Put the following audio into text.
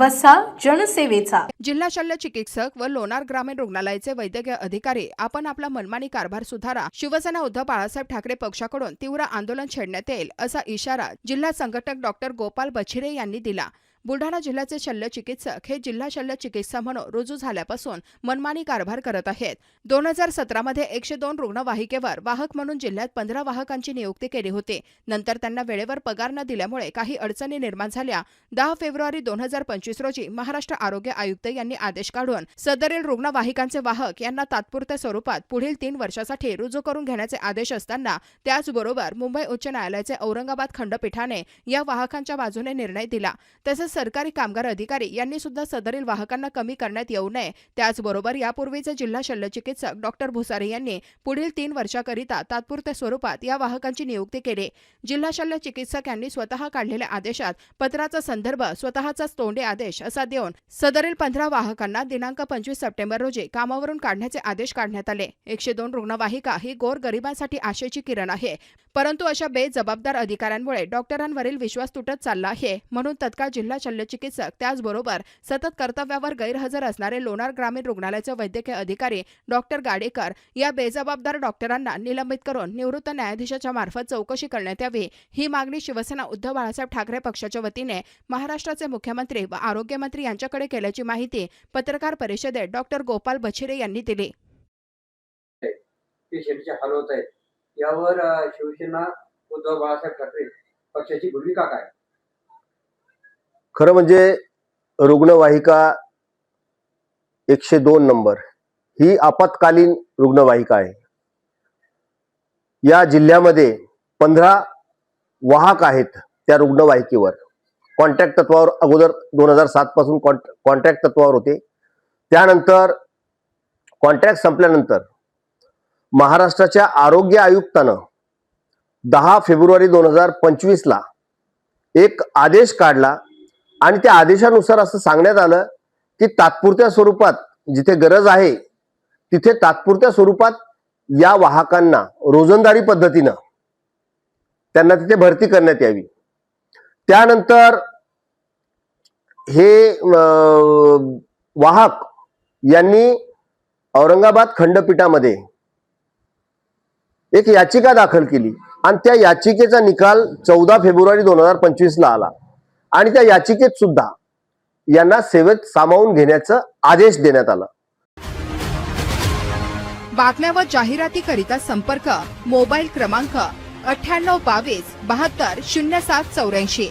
वसा जनसेवेचा. जिल्हा शल्य चिकित्सक व लोणार ग्रामीण रुग्णालयाचे वैद्यकीय अधिकारी आपण आपला मनमानी कारभार सुधारा शिवसेना उद्धव बाळासाहेब ठाकरे पक्षाकडून तीव्र आंदोलन छेडण्यात येईल असा इशारा जिल्हा संघटक डॉक्टर गोपाल बछिरे यांनी दिला. बुलढाणा जिल्ह्याचे शल्य चिकित्सक हे जिल्हा शल्य चिकित्सा म्हणून रुजू झाल्यापासून मनमानी कारभार करत आहेत. दोन हजार सतरामध्ये एकशे दोन रुग्णवाहिकेवर वाहक म्हणून जिल्ह्यात पंधरा वाहकांची नियुक्ती केली होती. नंतर त्यांना वेळेवर पगार न दिल्यामुळे काही अडचणी निर्माण झाल्या. दहा फेब्रुवारी दोन हजार पंचवीस रोजी महाराष्ट्र आरोग्य आयुक्त यांनी आदेश काढून सदरील रुग्णवाहिकांचे वाहक यांना तात्पुरत्या स्वरूपात पुढील तीन वर्षासाठी रुजू करून घेण्याचे आदेश असताना त्याचबरोबर मुंबई उच्च न्यायालयाचे औरंगाबाद खंडपीठाने या वाहकांच्या बाजूने निर्णय दिला. तसेच सरकारी कामगार अधिकारी यांनी सुद्धा सदरील वाहकांना कमी करण्यात येऊ नये. त्याचबरोबर यापूर्वीचे जिल्हा शल्यचिकित्सक डॉक्टर भुसारे यांनी पुढील तीन वर्षाकरिता तात्पुरत्या स्वरूपात या वाहकांची नियुक्ती केली. जिल्हा शल्य चिकित्सक यांनी स्वतः काढलेल्या आदेशात पत्राचा संदर्भ स्वतःचाच तोंडे आदेश असा देऊन सदरील पंधरा वाहकांना दिनांक पंचवीस सप्टेंबर रोजी कामावरून काढण्याचे आदेश काढण्यात आले. एकशे दोन रुग्णवाहिका ही गोर गरिबांसाठी आशेची किरण आहे. परंतु अशा बेजबाबदार अधिकाऱ्यांमुळे डॉक्टरांवरील विश्वास तुटत चालला आहे. म्हणून तत्काळ जिल्हा शल्यचिकित्सक. त्याचबरोबर सतत कर्तव्यावर गैरहजर असणारे लोणार ग्रामीण रुग्णालयाचे वैद्यकीय अधिकारी डॉक्टर गाडेकर या बेजबाबदार डॉक्टरांना निलंबित करून निवृत्त न्यायाधीशाच्या मार्फत चौकशी करण्यात यावी ही मागणी शिवसेना उद्धव बाळासाहेब ठाकरे पक्षाच्या वतीने महाराष्ट्राचे मुख्यमंत्री व आरोग्यमंत्री यांच्याकडे केल्याची माहिती पत्रकार परिषदेत डॉक्टर गोपाल बछिरे यांनी दिली. हाल होत आहेत. यावर शिवसेना उद्धव बाळासाहेब ठाकरे पक्षाची भूमिका काय? खरं म्हणजे रुग्णवाहिका एकशे दोन नंबर ही आपत्कालीन रुग्णवाहिका आहे. या जिल्ह्यामध्ये पंधरा वाहक आहेत त्या रुग्णवाहिकेवर. कॉन्ट्रॅक्ट तत्वावर अगोदर दोन हजार सात पासून कॉन्ट्रॅक्ट तत्वावर होते. त्यानंतर कॉन्ट्रॅक्ट संपल्यानंतर महाराष्ट्राच्या आरोग्य आयुक्तानं दहा फेब्रुवारी दोन हजार पंचवीसला एक आदेश काढला आणि त्या आदेशानुसार असं सांगण्यात आलं की तात्पुरत्या स्वरूपात जिथे गरज आहे तिथे तात्पुरत्या स्वरूपात या वाहकांना रोजंदारी पद्धतीनं त्यांना तिथे भरती करण्यात यावी. त्यानंतर हे अं, वाहक यांनी औरंगाबाद खंडपीठामध्ये एक याचिका दाखल केली आणि त्या याचिकेचा निकाल चौदा फेब्रुवारी दोन हजार पंचवीसला आला. आणि त्या याचिकेत सुद्धा यांना सेवेत सामावून घेण्याचा आदेश देण्यात आला. बातम्या व जाहिरातीकरिता संपर्क मोबाईल क्रमांक अठ्ठ्याण्णव बावीस बहात्तर शून्य सात चौऱ्याऐंशी.